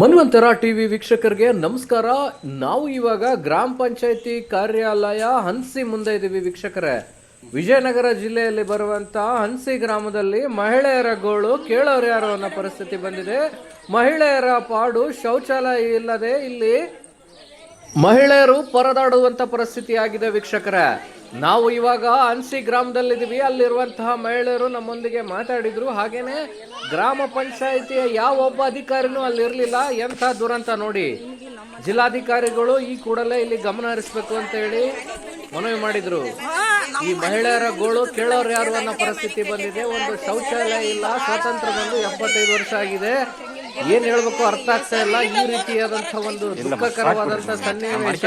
ಮನ್ವಂತರ TV ವೀಕ್ಷಕರಿಗೆ ನಮಸ್ಕಾರ. ನಾವು ಇವಾಗ ಗ್ರಾಮ ಪಂಚಾಯತಿ ಕಾರ್ಯಾಲಯ ಹನ್ಸಿ ಮುಂದೆ ಇದ್ದೀವಿ ವೀಕ್ಷಕರೇ. ವಿಜಯನಗರ ಜಿಲ್ಲೆಯಲ್ಲಿ ಬರುವಂತ ಹನ್ಸಿ ಗ್ರಾಮದಲ್ಲಿ ಮಹಿಳೆಯರ ಗೋಳು ಕೇಳೋರು ಯಾರು ಅನ್ನೋ ಪರಿಸ್ಥಿತಿ ಬಂದಿದೆ. ಮಹಿಳೆಯರ ಪಾಡು ಶೌಚಾಲಯ ಇಲ್ಲದೆ ಇಲ್ಲಿ ಮಹಿಳೆಯರು ಪರದಾಡುವಂತ ಪರಿಸ್ಥಿತಿ ಆಗಿದೆ ವೀಕ್ಷಕರೇ. ನಾವು ಇವಾಗ ಅನ್ಸಿ ಗ್ರಾಮದಲ್ಲಿದ್ದೀವಿ. ಅಲ್ಲಿರುವಂತಹ ಮಹಿಳೆಯರು ನಮ್ಮೊಂದಿಗೆ ಮಾತಾಡಿದ್ರು. ಹಾಗೇನೆ ಗ್ರಾಮ ಪಂಚಾಯಿತಿಯ ಯಾವ ಒಬ್ಬ ಅಧಿಕಾರಿನೂ ಅಲ್ಲಿ ಇರಲಿಲ್ಲ ಎಂಥ ದುರಂತ ನೋಡಿ ಜಿಲ್ಲಾಧಿಕಾರಿಗಳು ಈ ಕೂಡಲೇ ಇಲ್ಲಿ ಗಮನ ಹರಿಸಬೇಕು ಅಂತ ಹೇಳಿ ಮನವಿ ಮಾಡಿದ್ರು. ಈ ಮಹಿಳೆಯರ ಗೋಳು ಕೇಳೋರು ಯಾರು ಅನ್ನೋ ಪರಿಸ್ಥಿತಿ ಬಂದಿದೆ. ಒಂದು ಶೌಚಾಲಯ ಇಲ್ಲ. ಸ್ವಾತಂತ್ರ್ಯ ಬಂದು ಎಪ್ಪತ್ತೈದು ವರ್ಷ ಆಗಿದೆ. ಏನ್ ಹೇಳ್ಬೇಕು ಅರ್ಥ ಆಗ್ತಾ ಇಲ್ಲ. ಈ ರೀತಿಯಾದಂತಹ ಒಂದು ದುಃಖಕರವಾದಂತಹ ಸನ್ನಿವೇಶ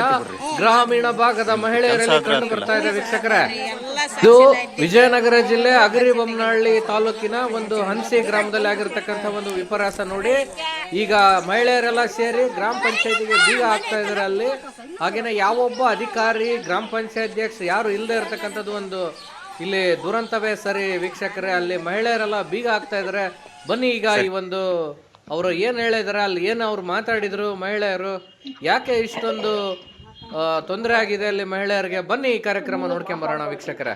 ಗ್ರಾಮೀಣ ಭಾಗದ ಮಹಿಳೆಯರಲ್ಲಿ ಕಂಡು ಬರ್ತಾ ಇದೆ ವೀಕ್ಷಕರೇ. ಇದು ವಿಜಯನಗರ ಜಿಲ್ಲೆ ಅಗರಿಬೊಮ್ಮನಹಳ್ಳಿ ತಾಲೂಕಿನ ಒಂದು ಹನ್ಸಿ ಗ್ರಾಮದಲ್ಲಿ ಆಗಿರ್ತಕ್ಕಂಥ ಒಂದು ವಿಪರ್ಯಾಸ ನೋಡಿ. ಈಗ ಮಹಿಳೆಯರೆಲ್ಲ ಸೇರಿ ಗ್ರಾಮ ಪಂಚಾಯತಿಗೆ ಬೀಗ ಹಾಕ್ತಾ ಇದಾರೆ ಅಲ್ಲಿ. ಹಾಗೇನೆ ಯಾವೊಬ್ಬ ಅಧಿಕಾರಿ ಗ್ರಾಮ ಪಂಚಾಯತ್ ಅಧ್ಯಕ್ಷ ಯಾರು ಇಲ್ಲದೆ ಇರತಕ್ಕಂಥದ್ದು ಒಂದು ಇಲ್ಲಿ ದುರಂತವೇ ಸರಿ ವೀಕ್ಷಕರೇ. ಅಲ್ಲಿ ಮಹಿಳೆಯರೆಲ್ಲ ಬೀಗ ಹಾಕ್ತಾ ಇದಾರೆ ಬನ್ನಿ ಈಗ ಈ ಒಂದು ಅವರು ಏನು ಹೇಳಿದಾರೆ ಅಲ್ಲಿ ಏನು ಅವ್ರು ಮಾತಾಡಿದ್ರು ಮಹಿಳೆಯರು ಯಾಕೆ ಇಷ್ಟೊಂದು ತೊಂದರೆ ಆಗಿದೆ ಅಲ್ಲಿ ಮಹಿಳೆಯರಿಗೆ ಬನ್ನಿ ಈ ಕಾರ್ಯಕ್ರಮ ನೋಡ್ಕೊಂಬರೋಣ ವೀಕ್ಷಕರೇ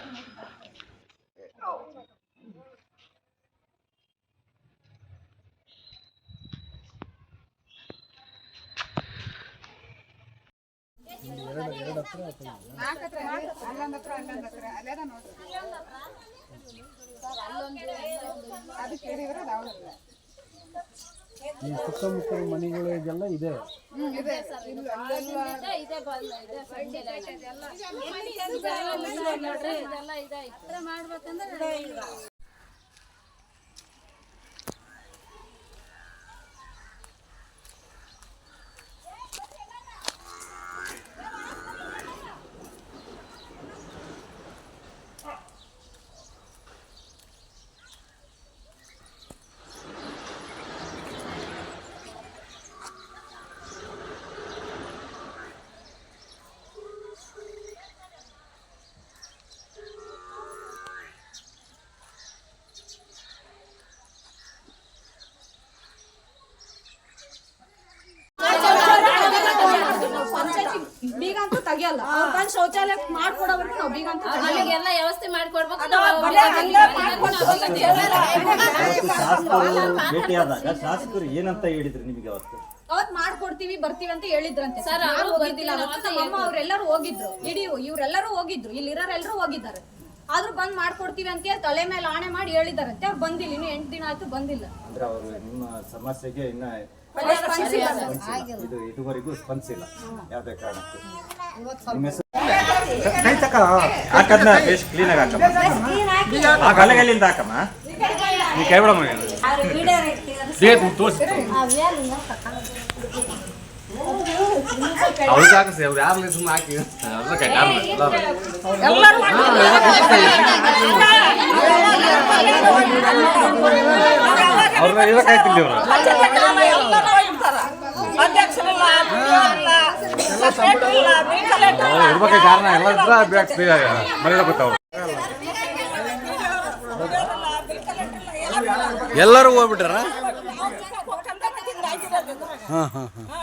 ಈ ಸುತ್ತಮುತ್ತಲ ಮನೆಗಳಿಗೆಲ್ಲ ಇದೆ. ತೆಗಿಯಲ್ಲ ಅವ್ರು ಬಂದ್ ಶೌಚಾಲಯ ಮಾಡ್ಕೊಡೋವರೆಗೂ ನಾವು ಬೀಗ ಅಂತ ಅಲ್ಲಿಗೆಲ್ಲ ವ್ಯವಸ್ಥೆ ಮಾಡ್ಕೊಡ್ಬೇಕು. ಶಾಸಕರು ಭೇಟಿಯಾದಾಗ ಶಾಸಕರು ಏನಂತ ಹೇಳಿದ್ರು ನಿಮಗೆ ಅವತ್ತು? ಅವತ್ ಮಾಡ್ಕೊಡ್ತೀವಿ ಬರ್ತೀವಿ ಅಂತ ಹೇಳಿದ್ರಂತೆ. ಸರ್, ಅವ್ರು ಹೋಗಿದ್ದಿಲ್ಲ. ಅವ್ರೆಲ್ಲರೂ ಹೋಗಿದ್ರು. ಇಡೀ ಇವ್ರೆಲ್ಲರೂ ಹೋಗಿದ್ರು. ಇಲ್ಲಿರೋರೆಲ್ಲರೂ ಹೋಗಿದ್ದಾರೆ. ಆದ್ರೂ ಬಂದ್ ಮಾಡ್ಕೊಡ್ತೀವಿ ಅಂತ ಹೇಳಿ ತಲೆ ಮೇಲೆ ಆಣೆ ಮಾಡಿ ಹೇಳಿದಾರಂತೆ ಅವ್ರು ಬಂದಿಲ್ಲ ಇನ್ನು ಎಂಟು ದಿನ ಆಯ್ತು ಬಂದಿಲ್ಲ. ಅಂದ್ರೆ ಅವರು ನಿಮ್ಮ ಸಮಸ್ಯೆಗೆ ಇನ್ನ ಸ್ಪಂದಿಸಿಲ್ಲ ಇದು ಇದುವರೆಗೂ ಸ್ಪಂದಿಸಿಲ್ಲ ಯಾವುದೇ ಕಾರಣಕ್ಕೂ. ನಿಮ್ಮ ಹೆಸರು? ಕೈ ತಕ ಹಾಕದ್ನ ಬೇಸ್ ಕ್ಲೀನ್ ಆಗಿ ಹಾಕಮ್ಮ. ಆ ಗಲಗಲಿಂದ ಹಾಕಮ್ಮ. ನೀ ಕೈ ಬಿಡಮ್ಮ ಅವ್ರಿಗೆ ಹಾಕಿಸಿ ಅವ್ರು ಯಾರು ಸುಮ್ಮನೆ ಹಾಕಿ. ಅದಕ್ಕೆ ಯಾರು ಅವ್ರನ್ನ ಇರಕ್ಕಾಯ್ತಿಲ್ಲ ಇವರು ಇರ್ಬೇಕಾಗಿ ಕಾರಣ ಎಲ್ಲ ಇದ್ರ ಬೇಕು ಮನೆ ಗೊತ್ತವ್ರು ಎಲ್ಲರೂ ಹೋಗ್ಬಿಟ್ರ ಹಾಂ ಹಾಂ ಶೌಚಾಲಯ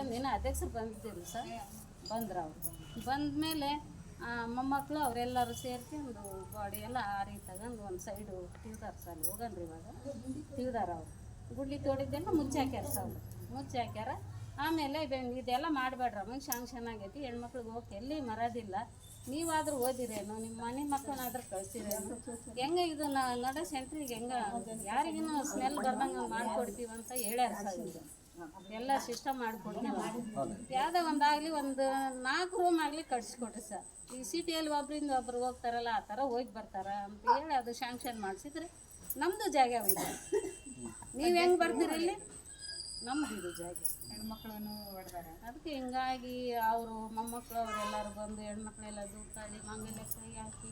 ಅಂತಂದಿನ ಅಧ್ಯಕ್ಷರು ಬಂದಿದ್ದರು ಸರ್. ಬಂದ್ರು ಅವರು ಬಂದಮೇಲೆ ಮೊಮ್ಮಕ್ಕಳು ಅವರೆಲ್ಲರೂ ಸೇರ್ಕೊಂಡು ಬಾಡಿ ಎಲ್ಲ ಆರಿ ತಗೊಂಡು ಒಂದು ಸೈಡು ತಿಳ್ದಾರ ಸರ್ ಹೋಗನ್ರಿ ಇವಾಗ. ತಿಳ್ದಾರ ಅವರು. ಗುಡ್ಲಿ ತೋಡಿದ್ದೆಲ್ಲ ಮುಚ್ಚಿ ಹಾಕ್ಯಾರ ಸರ್ ಮುಚ್ಚಿ ಹಾಕ್ಯಾರ. ಆಮೇಲೆ ಇವೆ- ಇದೆಲ್ಲ ಮಾಡಬೇಡ್ರ ಅಮಗೆ ಶಾಂಕ್ಷನ್ ಆಗೈತಿ. ಹೆಣ್ಮಕ್ಳಿಗೆ ಹೋಗಿ ಎಲ್ಲಿ ಮರೋದಿಲ್ಲ. ನೀವಾದರೂ ಓದಿರೇನು, ನಿಮ್ಮ ಮನೆ ಮಕ್ಕಳನ್ನಾದ್ರೂ ಕಳ್ಸಿರೇನು. ಹೆಂಗೆ ಇದು ನಡ ಸೆಂಟ್ರಿಗೆ ಹೆಂಗೆ ಯಾರಿಗೂ ಸ್ಮೆಲ್ ಬರ್ದಂಗೆ ಮಾಡ್ಕೊಡ್ತೀವಿ ಅಂತ ಹೇಳ್ಯಾರ ಸರ್ ಇದು ಎಲ್ಲ ಸಿಸ್ಟಮ್ ಮಾಡಿಕೊಡ್ತೀವಿ ಯಾವುದೇ ಒಂದಾಗಲಿ ಒಂದು ನಾಲ್ಕು ರೂಮ್ ಆಗಲಿ ಕಟ್ಸಿಕೊಡ್ರಿ ಸರ್. ಈ ಸಿಟಿಯಲ್ಲಿ ಒಬ್ರಿಂದ ಒಬ್ರು ಹೋಗ್ತಾರಲ್ಲ ಆ ಥರ ಹೋಗಿ ಬರ್ತಾರ ಅಂತ ಹೇಳಿ ಅದು ಶಾಂಕ್ಷನ್ ಮಾಡಿಸಿದ್ರೆ ನಮ್ಮದು ಜಾಗ ಇದೆ ನೀವು ಹೆಂಗೆ ಬರ್ತೀರಿ ಇಲ್ಲಿ? ನಮ್ದು ಇದು ಜಾಗ. ಹೆಣ್ಮಕ್ಳನ್ನು ಅದಕ್ಕೆ ಹಿಂಗಾಗಿ ಅವರು ಮೊಮ್ಮಕ್ಕಳು ಅವರೆಲ್ಲರೂ ಬಂದು ಹೆಣ್ಮಕ್ಳೆಲ್ಲ ದೂಡ್ತಾಳಿ ಮಂಗಲ್ಯ ಕೈ ಹಾಕಿ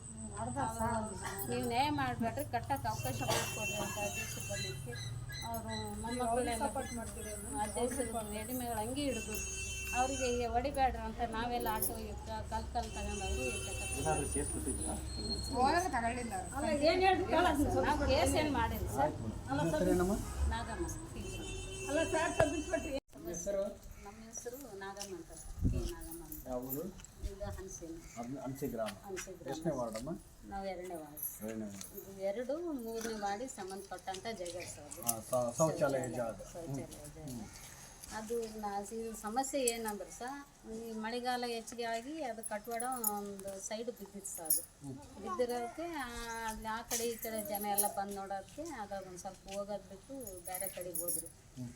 ನೀವು ನ್ಯಾಯ ಮಾಡ್ಬೇಡ್ರಿ ಕಟ್ಟಕ್ಕೆ ಅವಕಾಶ ಮಾಡಿಕೊಡ್ರಿ ಅಂತ ಅಧ್ಯಕ್ಷರು ಬಂದಿದ್ದಕ್ಕೆ ಅವರು ಮೊಮ್ಮಕ್ಕಳೆಲ್ಲ ಅಧ್ಯಕ್ಷರು ಎಡಿಮೆಗಳು ಹಂಗೆ ಹಿಡಿದು ಅವರಿಗೆ ಹೊಡಿಬೇಡ್ರಿ ಅಂತ ನಾವೆಲ್ಲ ಆಟೋ ಕಲ್ ಕಲ್ ತಗೊಂಡವರು ನಾವು ಕೇಸ್ ಏನು ಮಾಡಿಲ್ಲ ಸರ್. ನಾಗಮ್ಮ ಹೆಸರು? ನಮ್ಮ ಹೆಸರು ನಾಗಮ್ಮ ಅಂತ ಕೆ ನಾಗಮ್ಮ ಅಂತ. ಯಾವುದು ಈಗ ಹನ್ಸಿನ ಗ್ರಾಮ. ಹನ್ಸಿ ಎಷ್ಟನೇ ವಾರ್ಡಮ್ಮ? ನಾವು ಎರಡನೇ ವಾರ್ಡ್. ಎರಡನೇ ಇದು ಎರಡು ಮೂರನೇ ಮಾಡಿ ಸಂಬಂಧಪಟ್ಟಂಥ ಜಾಗ ಸರ್. ಅದು ಸ- ಶೌಚಾಲಯ ಜಾಗ. ಶೌಚಾಲಯ ಜಾಗ. ಅದು ನಾ ಇದು ಸಮಸ್ಯೆ ಏನಂದ್ರೆ ಸಹ ಈ ಮಳೆಗಾಲ ಹೆಚ್ಚಿಗೆ ಆಗಿ ಅದು ಕಟ್ವಾಡ ಒಂದು ಸೈಡ್ ಬಿದ್ದಿತ್ತು ಸರ್ ಅದು. ಬಿದ್ದಿರೋದಕ್ಕೆ ಆ- ಅಲ್ಲಿ ಆ ಕಡೆ ಈ ಕಡೆ ಜನ ಎಲ್ಲ ಬಂದು ನೋಡೋದಕ್ಕೆ ಅದು ಒಂದು ಸ್ವಲ್ಪ ಹೋಗೋದು ಬಿಟ್ಟು ಬೇರೆ ಕಡೆಗೆ ಹೋದ್ರು.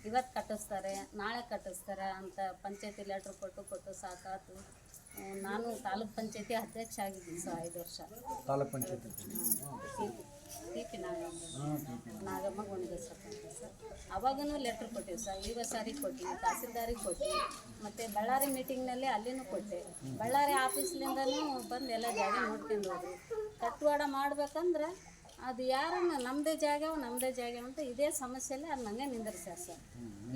ಇವತ್ತು ಕಟ್ಟಿಸ್ತಾರೆ ನಾಳೆ ಕಟ್ಟಿಸ್ತಾರೆ ಅಂತ ಪಂಚಾಯತಿ ಲೆಟ್ರ್ ಕೊಟ್ಟು ಕೊಟ್ಟು ಸಾಕಾತು. ನಾನು ತಾಲೂಕ್ ಪಂಚಾಯತಿ ಅಧ್ಯಕ್ಷ ಆಗಿದ್ದೀನಿ ಸರ್ ಐದು ವರ್ಷ. ತಾಲೂಕ್ ಪಂಚಾಯತಿ T P Nagamma. Nagamma. Sir. ಅವಾಗೂ letter ಕೊಟ್ಟಿವಿ ಸರ್. ಈಗ ಸಾರಿ ಕೊಟ್ಟಿವಿ ತಹಸೀಲ್ದಾರಿಗೆ ಕೊಟ್ಟಿವಿ ಮತ್ತು ಬಳ್ಳಾರಿ ಮೀಟಿಂಗ್ನಲ್ಲಿ ಅಲ್ಲಿನೂ ಕೊಟ್ಟೆ. ಬಳ್ಳಾರಿ ಆಫೀಸ್ಲಿಂದನೂ ಬಂದು ಎಲ್ಲ ಜಾಗ ನೋಡ್ಕೊಂಡು ಹೋದ್ರು. ಕಟ್ಟುವಾಡ ಮಾಡ್ಬೇಕಂದ್ರೆ ಅದು ಯಾರನ್ನ ನಮ್ಮದೇ ಜಾಗ ನಮ್ಮದೇ ಜಾಗ ಅಂತ ಇದೇ ಸಮಸ್ಯೆಯಲ್ಲಿ ಅದು ನಂಗೆ ನಿಂದಿರ್ಸ್ಯಾರ ಸರ್.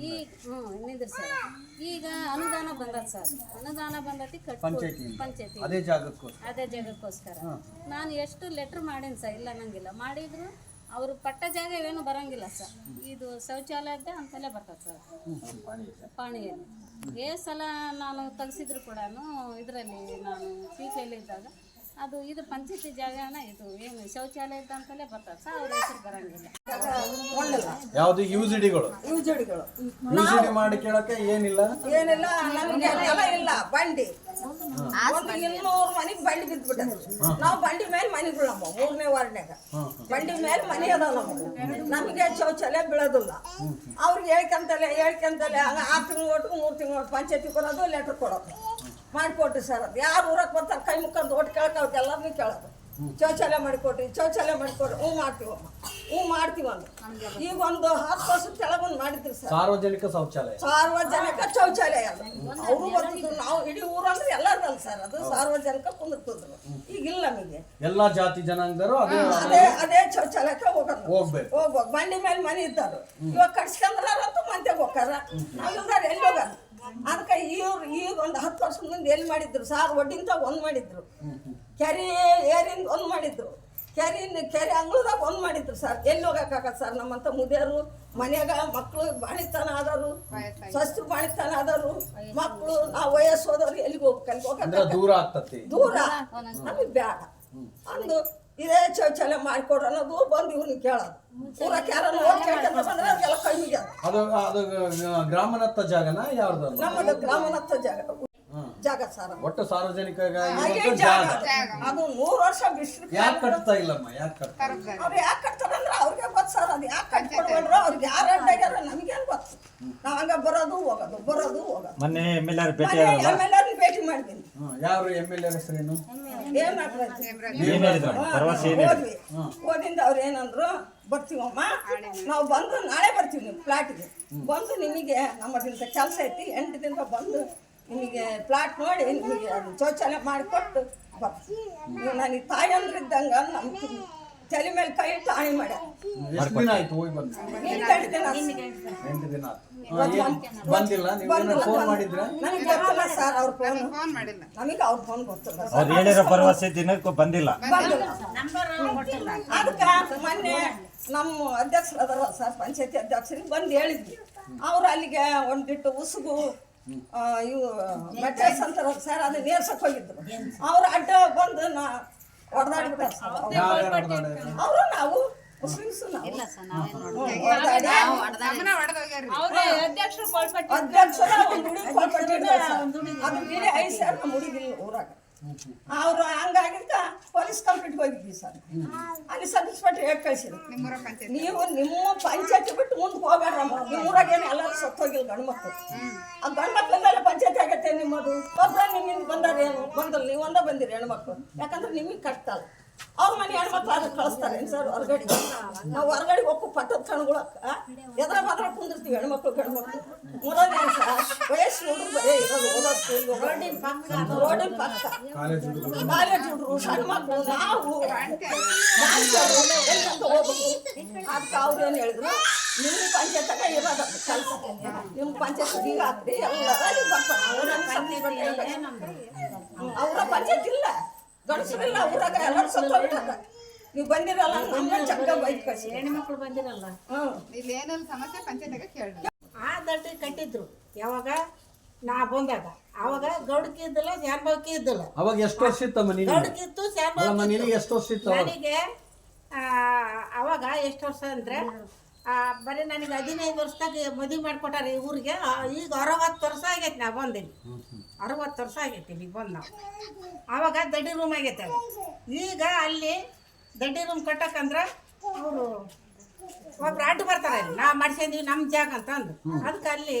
ಈ ಹ್ಞೂ ಸರ್. ಈಗ ಅನುದಾನ ಬಂದದ ಸರ್. ಅನುದಾನ ಬಂದತಿ ಪಂಚಾಯ್ತಿಯಿಂದ. ಪಂಚಾಯತಿ. ಅದೇ ಜಾಗಕ್ಕೋಸ್ಕರ. ಅದೇ ಜಾಗಕ್ಕೋಸ್ಕರ. ನಾನು ಎಷ್ಟು ಲೆಟ್ರ್ ಮಾಡೀನಿ ಸರ್ ಇಲ್ಲ ನಂಗಿಲ್ಲ ಮಾಡಿದ್ರು ಅವರು ಪಟ್ಟ ಜಾಗ ಏನು ಬರಂಗಿಲ್ಲ ಸರ್. ಇದು ಶೌಚಾಲಯದ್ದೇ ಅಂತಲೇ ಬರ್ತದೆ ಸರ್. ಪಾಣಿಯಲ್ಲಿ. ಏ ಸಲ ನಾನು ತೆಗ್ಸಿದ್ರು ಕೂಡ ಇದರಲ್ಲಿ ನಾನು ಪಿ ಇದ್ದಾಗ ಅದು ಇದು ಪಂಚಾಯತಿ ಜಾಗನ ಇದು ಏನು ಶೌಚಾಲಯ ಅಂತಲೇ ಬರ್ತದೆ ಸಾವಿರ ಹೆಸರು ಬರಂಗಿಲ್ಲ. ಯಾವ್ದು ಯೂಸಿಡಿಗಳು ಯುಜಡಿಗಳು ಯುಜಿಡಿ ಮಾಡಿ ಕೇಳಕ್ಕೆ ಏನಿಲ್ಲ? ಏನಿಲ್ಲ ನಮ್ಗೆ ನೆಲ ಇಲ್ಲ ಬಂಡಿ. ಒಂದು ಇನ್ನೂರು ಮನೆಗೆ ಬಂಡಿ ಬಿದ್ದ್ಬಿಟ್ಟದ ನಾವು ಬಂಡಿ ಮೇಲೆ ಮನೆ ಬಿಡಮ್ಮ ಮೂರನೇ ವಾರ್ಡ್ನ್ಯಾಗ. ಬಂಡಿ ಮೇಲೆ ಮನೆ ಅದಾವ ನಮಗೆ. ನಮಗೆ ಶೌಚಾಲಯ ಬೀಳೋದಿಲ್ಲ. ಅವ್ರಿಗೆ ಹೇಳ್ಕೊಂತಲೆ ಹೇಳ್ಕಂತಲೇ ಆರು ತಿಂಗಳು ಒಟ್ಟು ಮೂರು ತಿಂಗಳು ಪಂಚಾಯತಿ ಕೊಡೋದು ಲೆಟ್ರ್ ಕೊಡೋದು. ಮಾಡಿಕೊಟ್ರಿ ಸರ್ ಅದು. ಯಾರು ಊರಕ್ಕೆ ಬರ್ತಾರೆ ಕೈ ಮುಖಂದು ಒಟ್ಟು ಕೇಳ್ಕೊಳಕ್ಕೆ ಎಲ್ಲರನ್ನೂ ಕೇಳೋದು. ಶೌಚಾಲಯ ಮಾಡಿಕೊಡ್ರಿ ಶೌಚಾಲಯ ಮಾಡಿಕೊಡ್ರಿ ಹ್ಞೂ ಮಾಡ್ತೀವಮ್ಮ. ಹ್ಞೂ ಮಾಡ್ತೀವಿ ಅಂದ್ರು. ಈಗ ಒಂದು ಹತ್ತು ವರ್ಷದ ಕೆಳಗೊಂದು ಮಾಡಿದ್ರಿ ಸರ್. ಸಾರ್ವಜನಿಕ ಶೌಚಾಲಯ. ಸಾರ್ವಜನಿಕ ಶೌಚಾಲಯ ಅವರು ಬರ್ತಿದ್ರು. ನಾವು ಇಡೀ ಊರಂದ್ರೆ ಎಲ್ಲರದಲ್ಲ ಸರ್ ಅದು ಸಾರ್ವಜನಿಕ ಕುಂದಿರ್ತಿದ್ರು ಈಗ ಇಲ್ಲ ನಮಗೆ. ಎಲ್ಲಾ ಜಾತಿ ಜನಾಂಗದವರು ಅದೇ ಅದೇ ಅದೇ ಶೌಚಾಲಯಕ್ಕೆ ಹೋಗೋದು. ಹೋಗ್ಬೇಕು. ಹೋಗ್ಬೇಕು. ಬಂಡಿ ಮೇಲೆ ಮನೆ ಇದ್ದಾರೆ ಇವಾಗ ಕಟ್ಸ್ಕೊಂಡ್ರಂತೂ ಮಂತ್ಯಾಗ ಹೋಗಾರ ನಾವು ಎಲ್ಲಿ ಹೋಗಾರ ಅದಕ್ಕೆ ಇವ್ರು ಈಗ ಒಂದು ಹತ್ತು ವರ್ಷ ಮುಂದೆ ಎಲ್ಲಿ ಮಾಡಿದ್ರು? ಸಾರ್ ಒಡ್ಡಿಂತ ಒಂದು ಮಾಡಿದ್ರು. ಕೆರೆ ಏರಿಂದ ಒಂದು ಮಾಡಿದ್ರು. ಕೆರೆಯಿಂದ ಕೆರೆ ಅಂಗಳದಾಗ ಒಂದು ಮಾಡಿದ್ರು ಸರ್. ಎಲ್ಲಿ ಹೋಗಕ್ಕಾಗತ್ತೆ ಸರ್ ನಮ್ಮಂತ ಮುದಿಯರು ಮನೆಯಾಗ ಮಕ್ಕಳು ಬಾಣಿತನ ಆದರು ಸ್ವಸ್ಥ ಬಾಣಿತನ ಆದರು ಮಕ್ಕಳು ನಾವು ವಯಸ್ಸು ಹೋದವ್ರು ಎಲ್ಲಿಗೆ ಹೋಗ್ಬೇಕು? ಹೋಗಕ್ಕೆ ದೂರ ಆಗ್ತತಿ. ದೂರ. ನಮಗೆ ಬೇಡ ಅಂದು ಇದೇ ಶೌಚಾಲಯ ಮಾಡಿಕೊಡ್ರ ಅನ್ನೋದು ಬಂದು ಇವ್ರನ್ನ ಕೇಳೋದು. ಊರಕ್ಕೆ ಯಾರು ನೋಡಿ ಕೇಳ್ಕೊಂತ ಬಂದ್ರೆ ಕಡಿಮೆಗೆ ಅದು ಅದು ಗ್ರಾಮನತ್ತ ಜಾಗನ ಯಾರ್ದು ನಮ್ಮದು ಗ್ರಾಮನತ್ತ ಜಾಗ. ಜಾಗ ಸಾರ. ಒಟ್ಟು ಸಾರ್ವಜನಿಕ ಹಾಗೆ ಜಾಗ. ಅದು ನೂರು ವರ್ಷ ಬಿಸಿಲು ಯಾಕೆ ಕಟ್ತಾ ಇಲ್ಲಮ್ಮ? ಯಾಕೆ ಕಟ್ತಾ ಅವ್ರು ಯಾಕೆ ಕಟ್ತಾರಂದ್ರೆ ಅವ್ರಿಗೆ ಗೊತ್ತು ಸರ್ ಅದು. ಯಾಕೆ ಕಟ್ಕೊಡ್ಬೇಡ್ರು ಅವ್ರಿಗೆ ಯಾರು ಅಡ್ಡಾಗ್ಯಾರ ನಮಗೇನು ಗೊತ್ತು. ನಾವು ಹಂಗ ಬರೋದು ಹೋಗೋದು ಬರೋದು ಹೋಗೋದು. ಮೊನ್ನೆ ಎಂ ಎಲ್ ಆರ್ ಭೇಟಿ ಎಂ ಎಲ್ ಆರ್ ಭೇಟಿ ಮಾಡಿದ್ದೀನಿ. ಯಾರು ಎಂ ಎಲ್ ಆರ್ ಹೆಸರೇನು? ಹೋದಿಂದ ಅವ್ರು ಏನಂದ್ರು ಬರ್ತೀವಮ್ಮ ನಾವು ಬಂದು ನಾಳೆ ಬರ್ತೀವಿ ನಿಮ್ಮ ಪ್ಲಾಟ್ಗೆ ಬಂದು ನಿಮಗೆ ನಮ್ಮದಿಂತ ಕೆಲಸ ಐತಿ ಎಂಟು ದಿನ ಬಂದು ನಿಮಗೆ ಫ್ಲಾಟ್ ನೋಡಿ ನಿಮಗೆ ಅದು ಶೌಚಾಲಯ ಮಾಡಿಕೊಟ್ಟು ಬರ್ತೀವಿ. ನೀವು ನನಗೆ ತಾಯಂದ್ರಿದ್ದಂಗೆ ನಮ್ಮ ತಲೆ ಮೇಲೆ ಕೈ ಇಟ್ಟು ಆಣಿ ಮಾಡ್ಯಾರ. ಎಷ್ಟು ದಿನ ಆಯ್ತು ಹೋಗಿ ಬಂದು? ಈಗ ಎಂಟು ದಿನ ಬಂದಿಲ್ಲ. ನೀವು ಫೋನ್ ಮಾಡಿದ್ರ? ನನಗೆ ಗೊತ್ತಿಲ್ಲ ಸರ್ ಅವ್ರ ಫೋನ್ ನಮಗೆ ಅವ್ರ ಫೋನ್ ಗೊತ್ತಿಲ್ಲ ಸರ್. ಅವ್ರು ಹೇಳಿರೋ ಭರವಸೆ ದಿನಕ್ಕೂ ಬಂದಿಲ್ಲ. ಅದಕ್ಕೆ ಮೊನ್ನೆ ನಮ್ಮ ಅಧ್ಯಕ್ಷರು ಅದಾರ ಸರ್ ಪಂಚಾಯತಿ ಅಧ್ಯಕ್ಷರಿಗೆ ಬಂದು ಹೇಳಿದ್ವಿ. ಅವ್ರು ಅಲ್ಲಿಗೆ ಒಂದಿಟ್ಟು ಉಸುಗು ಆ, ಇವು ಮೆಟಲ್ಸ್ ಅಂತಾರ ಸರ್ ಅದು ನೇರ್ಸಕ್ ಹೋಗಿದ್ರು. ಅವ್ರು ಅಡ್ಡ ಬಂದು ನಾ ಹೊಡೆದಾಡ್ಬಿಟ್ಟ ಅವರು ನಾವು ಅವ್ರ ಅಧ್ಯಕ್ಷರು ಕೊಳ್ಪಟ್ಟಿ ಅಧ್ಯಕ್ಷರ ಒಂದು ಹುಡುಗಿ ಕೊಟ್ಬಿಟ್ಟಿದ್ರು ಅದು ಬಿಡಿ ಐದು ಸಾವಿರ ಊರಾಗ. ಅವರು ಹಂಗಾಗಿದ್ದ ಪೊಲೀಸ್ ಕಂಪ್ಲೀಟ್ ಹೋಗಿದ್ವಿ ಸರ್. ಅಲ್ಲಿ ಸಬ್ ಇನ್ಸ್ಪೆಕ್ಟರ್ ಹೇಳಿ ಕಳಿಸಿದ್ರು ನೀವು ನಿಮ್ಮ ಪಂಚಾಯತಿ ಬಿಟ್ಟು ಮುಂದೆ ಹೋಗ್ಬೇಡ್ರಮ್ಮ. ನಿಮ್ಮೂರಾಗ ಏನು ಎಲ್ಲರೂ ಸತ್ತೋಗಿಲ್ಲ ಗಂಡ್ಮಕ್ಳು ಆ ಗಂಡ್ಮಕ್ಳಿಂದಲೇ ಪಂಚಾಯತಿ ಆಗತ್ತೆ ನಿಮ್ಮದು. ಒಬ್ಬರ ನಿಮ್ಮಿಂದ ಬಂದಾರೇನು ಬಂದಲ್ಲ ನೀವು ಒಂದ ಬಂದಿರಿ ಹೆಣ್ಮಕ್ಳು. ಯಾಕಂದ್ರೆ ನಿಮಗೆ ಕಷ್ಟ ಅಲ್ಲ ಅವ್ರ ಮನೆ ಹೆಣ್ಮಕ್ಳು ಅದಕ್ಕೆ ಕಳಿಸ್ತಾರೆ? ಸರ್ ಹೊರಗಡೆ. ನಾವು ಹೊರಗಡೆ ಹೋಗು ಪಟ್ಟದ ಕಣ್ಗಳಕ್ಕ ಎದ್ರ ಮಾತ್ರ ಕುಂದಿರ್ತೀವಿ ಹೆಣ್ಮಕ್ಳು ಗಂಡ್ಮಕ್ಳು. ಮೂರನೇ ವಯಸ್ಸು ಹುಡುಗರು ಬರೇ ಇರೋದು ಓದೋದು ರೋಡಿನ ಪಕ್ಕ. ರೋಡಿನ ಪಕ್ಕ ಕಾಲೇಜ್ ಹುಡುಗರು ಸಣ್ಣ ಮಕ್ಕಳು ನಾವು. ಅದಕ್ಕೆ ಅವ್ರು ಏನು ಹೇಳಿದ್ರು? ನಿಮ್ಮ ಪಂಚಾಯತ್ಯಾಗ ಇರೋದು ಕೆಲಸ. ನಿಮ್ಮ ಪಂಚಾಯತ್ ಈಗ ಹಾಕ್ರಿ ಬರ್ತಾರೆ. ಅವರ ಪಂಚಾಯತ್ ಇಲ್ಲ. ಗಂಡಸರಿಲ್ಲ ಊರಾಗ ಎಲ್ಲರೂ ಸತ್ತೋಗ್ಬಿಟ್ಟಾರ ನೀವು ಬಂದಿರಲ್ಲ ನಮ್ಮ ಚಕ್ಕ ಬೈಕ್ ಕಳಿಸಿ ಮಕ್ಕಳು ಬಂದಿರಲ್ಲ. ಹ್ಞೂ. ಇಲ್ಲಿ ಏನಾದ್ರು ಸಮಸ್ಯೆ ಪಂಚಾಯತ್ಗೆ ಕೇಳಿ ಆ ದಟ್ಟಿ ಕಟ್ಟಿದ್ರು. ಯಾವಾಗ? ನಾ ಬಂದಾಗ. ಅವಾಗ ಗೌಡಕಿ ಇದ್ದಿಲ್ಲ ಶಾನ್ಭಾವಕಿ ಇದ್ದಿಲ್ಲ. ಅವಾಗ ಎಷ್ಟು ವರ್ಷ ಇತ್ತಮ್ಮ ನೀನು ಗೌಡಕಿ ಇತ್ತು ಶಾನ್ಭಾವಕಿ ನಿನಗೆ ಎಷ್ಟು ವರ್ಷ ಇತ್ತು ನನಗೆ ಆ, ಅವಾಗ ಎಷ್ಟು ವರ್ಷ ಅಂದ್ರೆ ಆ, ಬರೀ ನನಗೆ ಹದಿನೈದು ವರ್ಷದಾಗ ಮದುವೆ ಮಾಡಿಕೊಟ್ಟಾರೆ ಈ ಊರಿಗೆ. ಈಗ ಅರವತ್ತು ವರ್ಷ ಆಗೈತೆ ನಾ ಬಂದೀನಿ. ಅರವತ್ತು ವರ್ಷ ಆಗೈತಿ ಇಲ್ಲಿಗೆ ಬಂದು ನಾವು. ಆವಾಗ ದಡ್ಡಿ ರೂಮ್ ಆಗೈತೆ ಅದು. ಈಗ ಅಲ್ಲಿ ದಡ್ಡಿ ರೂಮ್ ಕಟ್ಟಕ್ಕಂದ್ರೆ ಅವರು ಒಬ್ರು ಅಡ್ಡು ಬರ್ತಾರೆ ಅಲ್ಲಿ. ನಾವು ಮಾಡ್ಸಿದೀವಿ ನಮ್ಮ ಜಾಗ ಅಂತ ಅಂದು ಅದಕ್ಕೆ ಅಲ್ಲಿ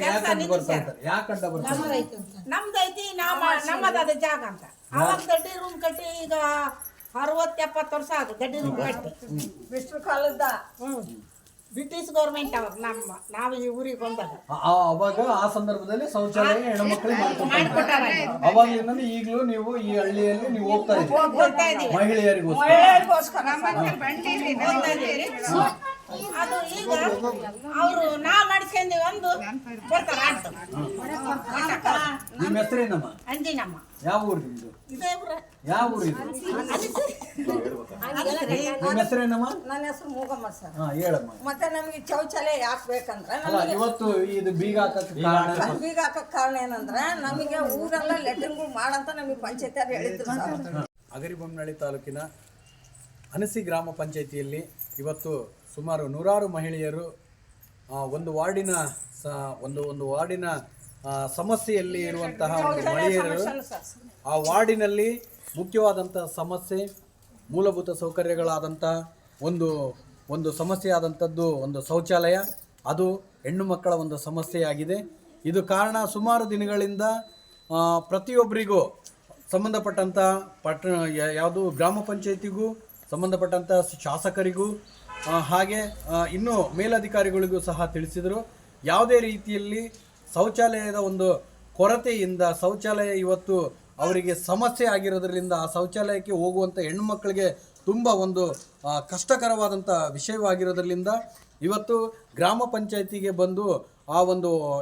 ಕೆಲ್ಸ ಬರ್ತಾರೆ ನಮ್ದೈತಿ ನಾವು ನಮ್ಮದಾದ ಜಾಗ ಅಂತ. ಅವಾಗ ದಡ್ಡಿ ರೂಮ್ ಕಟ್ಟಿ ಈಗ ಅರವತ್ತು ಎಪ್ಪತ್ತು ವರ್ಷ ಅದು ದಡ್ಡಿ ರೂಮ್ ಕಟ್ಟಿ. ಬಿಸಿಲು ಕಾಲದ ಹ್ಮ್. ಬ್ರಿಟಿಷ್ ಗೌರ್ಮೆಂಟ್ ಅವ್ರು ನಮ್ಮ ನಾವು ಈ ಊರಿಗೆ ಬಂದಾಗ. ಆ- ಅವಾಗ ಆ ಸಂದರ್ಭದಲ್ಲಿ ಶೌಚಾಲಯ ಹೆಣ್ಮಕ್ಳಿಗೆ ಅವಾಗ ಅವಾಗಲಿಂದ ಈಗಲೂ ನೀವು ಈ ಹಳ್ಳಿಯಲ್ಲಿ ನೀವು ಹೋಗ್ತಾ ಇದ್ದೀರಿ. ಹೋಗ್ತಾ ಇದೀವಿ ಮಹಿಳೆಯರಿಗೋಸ್ಕರ. ಮಹಿಳೆಯರಿಗೋಸ್ಕರ. ಹೋಗ್ತಾ ಅದು ಈಗ ಅವರು ನಾ ಮಾಡಿಸ್ಕೊಂಡೀವಿ ಒಂದು ಬರ್ತಾರ ಅಂತ ನಿಮ್ಮ ಹೆಸರೇನಮ್ಮ? ಅಂಜಿನಮ್ಮ. ಯಾವ ಊರು ನಿಮ್ದು? ಇದೇ ಊರ. ಯಾವ ಊರು ಇದು? ನಿಮ್ಮ ಹೆಸರೇನಮ್ಮ? ನನ್ನ ಹೆಸರು ಮೂಗಮ್ಮ ಸರ್. ಹಾ ಹೇಳಮ್ಮ. ಮತ್ತೆ ನಮಗೆ ಶೌಚಾಲಯ ಯಾಕೆ ಬೇಕಂದ್ರೆ ಅಲ್ಲ ನಮಗೆ ಇವತ್ತು ಇದು ಬೀಗ ಹಾಕಕ್ಕೆ ಕಾರಣ ಬೀಗ ಹಾಕಕ್ ಕಾರಣ ಏನಂದ್ರೆ ನಮಗೆ ಊರೆಲ್ಲ ಲೆಟ್ರಿನ್ಗಳು ಮಾಡಂತ ನಮಗೆ ಪಂಚಾಯತಿಯವ್ರು ಹೇಳಿದ್ರು ಸರ್. ಅಗರಿಬೊಮ್ಮನಹಳ್ಳಿ ತಾಲೂಕಿನ ಅನಸಿ ಗ್ರಾಮ ಪಂಚಾಯಿತಿಯಲ್ಲಿ ಇವತ್ತು ಸುಮಾರು ನೂರಾರು ಮಹಿಳೆಯರು ಒಂದು ವಾರ್ಡಿನ ಸ ಒಂದು ಒಂದು ವಾರ್ಡಿನ ಸಮಸ್ಯೆಯಲ್ಲಿ ಇರುವಂತಹ ಒಂದು ಮಹಿಳೆಯರು ಆ ವಾರ್ಡಿನಲ್ಲಿ ಮುಖ್ಯವಾದಂಥ ಸಮಸ್ಯೆ ಮೂಲಭೂತ ಸೌಕರ್ಯಗಳಾದಂಥ ಒಂದು ಒಂದು ಸಮಸ್ಯೆ ಆದಂಥದ್ದು ಒಂದು ಶೌಚಾಲಯ. ಅದು ಹೆಣ್ಣು ಮಕ್ಕಳ ಒಂದು ಸಮಸ್ಯೆಯಾಗಿದೆ. ಇದು ಕಾರಣ ಸುಮಾರು ದಿನಗಳಿಂದ ಪ್ರತಿಯೊಬ್ಬರಿಗೂ ಸಂಬಂಧಪಟ್ಟಂಥ ಪಟ್ಟಣ ಯಾವುದು ಗ್ರಾಮ ಪಂಚಾಯತಿಗೂ ಸಂಬಂಧಪಟ್ಟಂಥ ಶಾಸಕರಿಗೂ ಹಾಗೆ ಇನ್ನೂ ಮೇಲಧಿಕಾರಿಗಳಿಗೂ ಸಹ ತಿಳಿಸಿದರು. ಯಾವುದೇ ರೀತಿಯಲ್ಲಿ ಶೌಚಾಲಯದ ಒಂದು ಕೊರತೆಯಿಂದ, ಶೌಚಾಲಯ ಇವತ್ತು ಅವರಿಗೆ ಸಮಸ್ಯೆ ಆಗಿರೋದ್ರಿಂದ ಆ ಶೌಚಾಲಯಕ್ಕೆ ಹೋಗುವಂಥ ಹೆಣ್ಣುಮಕ್ಕಳಿಗೆ ತುಂಬ ಒಂದು ಕಷ್ಟಕರವಾದಂಥ ವಿಷಯವಾಗಿರೋದ್ರಿಂದ ಇವತ್ತು ಗ್ರಾಮ ಪಂಚಾಯತಿಗೆ ಬಂದು ಆ ಒಂದು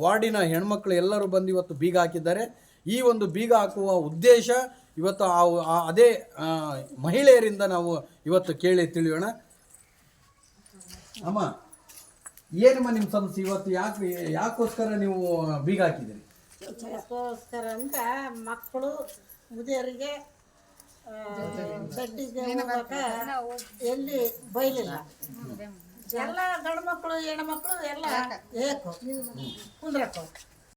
ವಾರ್ಡಿನ ಹೆಣ್ಮಕ್ಳು ಎಲ್ಲರೂ ಬಂದು ಇವತ್ತು ಬೀಗ ಹಾಕಿದ್ದಾರೆ. ಈ ಒಂದು ಬೀಗ ಹಾಕುವ ಉದ್ದೇಶ ಇವತ್ತು ಆ- ಅದೇ ಮಹಿಳೆಯರಿಂದ ನಾವು ಇವತ್ತು ಕೇಳಿ ತಿಳಿಯೋಣ. ಅಮ್ಮ, ಏನಮ್ಮ ನಿಮ್ಮ ಸಮಸ್ಯೆ? ಇವತ್ತು ಯಾಕೆ, ಯಾಕೋಸ್ಕರ ನೀವು ಬೀಗ ಹಾಕಿದ್ದೀರಿ? ಅದಕ್ಕೋಸ್ಕರ ಅಂತ ಮಕ್ಕಳು ಮುದಿಯರಿಗೆ ಆ, ದಡ್ಡಿಗೆ ಹೋಗಾಕ ಎಲ್ಲಿ ಬೈಲಿಲ್ಲ. ಎಲ್ಲ ಗಂಡು ಮಕ್ಕಳು ಹೆಣ್ಮಕ್ಳು ಎಲ್ಲ ಏಕು ಕುಂದ್ರಕ್ಕೋ